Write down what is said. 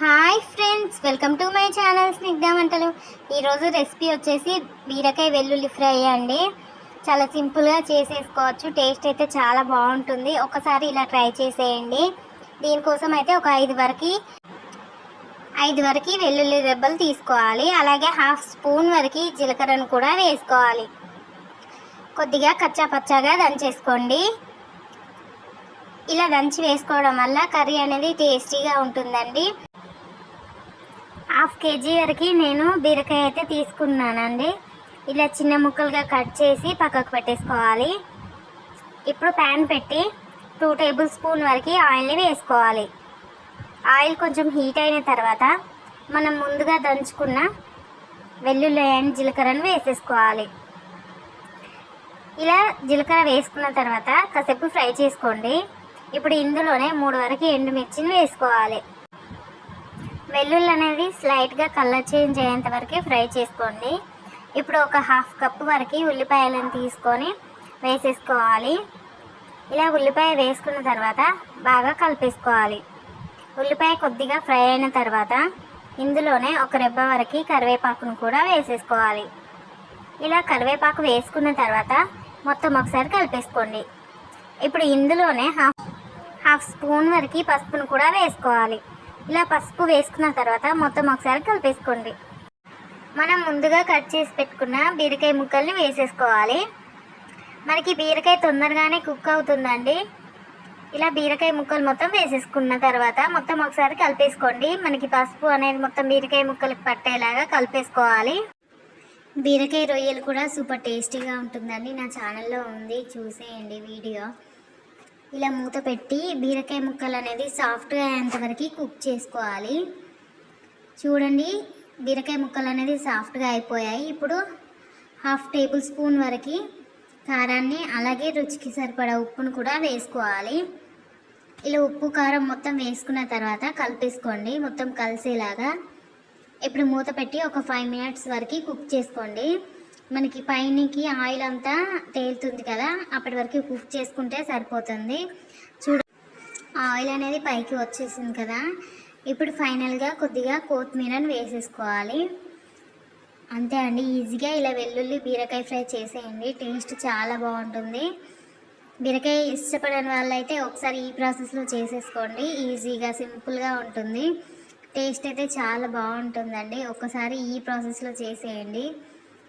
Hi friends welcome to my channel Snigdha వంటలు ఈరోజు recipe వచ్చేసి బీరకాయ వెల్లుల్లి ఫ్రై అండి. చాలా సింపుల్గా చేసేసుకోవచ్చు. టేస్ట్ అయితే చాలా బాగుంటుంది. ఒకసారి ఇలా ట్రై చేసేయండి. దీనికోసం అయితే ఒక ఐదు వరకు ఐదు వరకు వెల్లుల్లి రెబ్బలు తీసుకోవాలి. అలాగే హాఫ్ స్పూన్ వరకు జీలకర్రను కూడా వేసుకోవాలి. కొద్దిగా కచ్చా పచ్చాగా దంచేసుకోండి ఇలా దంచి వేసుకోవడం వల్ల కర్రీ అనేది టేస్టీగా ఉంటుందండి. హాఫ్ కేజీ వరకు నేను బీరకాయ అయితే తీసుకున్నానండి. ఇలా చిన్న ముక్కలుగా కట్ చేసి పక్కకు పెట్టేసుకోవాలి. ఇప్పుడు ప్యాన్ పెట్టి టూ టేబుల్ స్పూన్ వరకు ఆయిల్ని వేసుకోవాలి. ఆయిల్ కొంచెం హీట్ అయిన తర్వాత మనం ముందుగా దంచుకున్న వెల్లుల్లి అండ్ జీలకర్రను వేసేసుకోవాలి. ఇలా జీలకర్ర వేసుకున్న తర్వాత కాసేపు ఫ్రై చేసుకోండి. ఇప్పుడు ఇందులోనే మూడు వరకు ఎండుమిర్చిని వేసుకోవాలి. వెల్లుల్లి అనేది స్లైట్గా కలర్ చేంజ్ అయ్యేంత వరకు ఫ్రై చేసుకోండి. ఇప్పుడు ఒక హాఫ్ కప్ వరకు ఉల్లిపాయలను తీసుకొని వేసేసుకోవాలి. ఇలా ఉల్లిపాయ వేసుకున్న తర్వాత బాగా కలిపేసుకోవాలి. ఉల్లిపాయ కొద్దిగా ఫ్రై అయిన తర్వాత ఇందులోనే ఒక రెబ్బ వరకు కరివేపాకును కూడా వేసేసుకోవాలి. ఇలా కరివేపాకు వేసుకున్న తర్వాత మొత్తం ఒకసారి కలిపేసుకోండి. ఇప్పుడు ఇందులోనే హాఫ్ హాఫ్ స్పూన్ వరకు పసుపును కూడా వేసుకోవాలి. ఇలా పసుపు వేసుకున్న తర్వాత మొత్తం ఒకసారి కలిపేసుకోండి. మనం ముందుగా కట్ చేసి పెట్టుకున్న బీరకాయ ముక్కల్ని వేసేసుకోవాలి. మనకి బీరకాయ తొందరగానే కుక్ అవుతుందండి. ఇలా బీరకాయ ముక్కలు మొత్తం వేసేసుకున్న తర్వాత మొత్తం ఒకసారి కలిపేసుకోండి. మనకి పసుపు అనేది మొత్తం బీరకాయ ముక్కలకు పట్టేలాగా కలిపేసుకోవాలి. బీరకాయ రొయ్యలు కూడా సూపర్ టేస్టీగా ఉంటుందండి. నా ఛానల్లో ఉంది. చూసేయండి వీడియో. ఇలా మూత పెట్టి బీరకాయ ముక్కలు అనేది సాఫ్ట్గా అయ్యేంత వరకు కుక్ చేసుకోవాలి. చూడండి బీరకాయ ముక్కలు అనేది సాఫ్ట్గా అయిపోయాయి. ఇప్పుడు హాఫ్ టేబుల్ స్పూన్ వరకు కారాన్ని అలాగే రుచికి సరిపడా ఉప్పును కూడా వేసుకోవాలి. ఇలా ఉప్పు కారం మొత్తం వేసుకున్న తర్వాత కలిపేసుకోండి. మొత్తం కలిసేలాగా. ఇప్పుడు మూత పెట్టి ఒక ఫైవ్ మినిట్స్ వరకు కుక్ చేసుకోండి. మనకి పైనకి ఆయిల్ అంతా తేలుతుంది కదా అప్పటి వరకు కుక్ చేసుకుంటే సరిపోతుంది. చూడ ఆయిల్ అనేది పైకి వచ్చేసింది కదా. ఇప్పుడు ఫైనల్గా కొద్దిగా కొత్తిమీరని వేసేసుకోవాలి. అంతే అండి ఈజీగా ఇలా వెల్లుల్లి బీరకాయ ఫ్రై చేసేయండి టేస్ట్ చాలా బాగుంటుంది. బీరకాయ ఇష్టపడని వాళ్ళైతే ఒకసారి ఈ ప్రాసెస్లో చేసేసుకోండి ఈజీగా సింపుల్గా ఉంటుంది. టేస్ట్ అయితే చాలా బాగుంటుందండి ఒకసారి ఈ ప్రాసెస్లో చేసేయండి.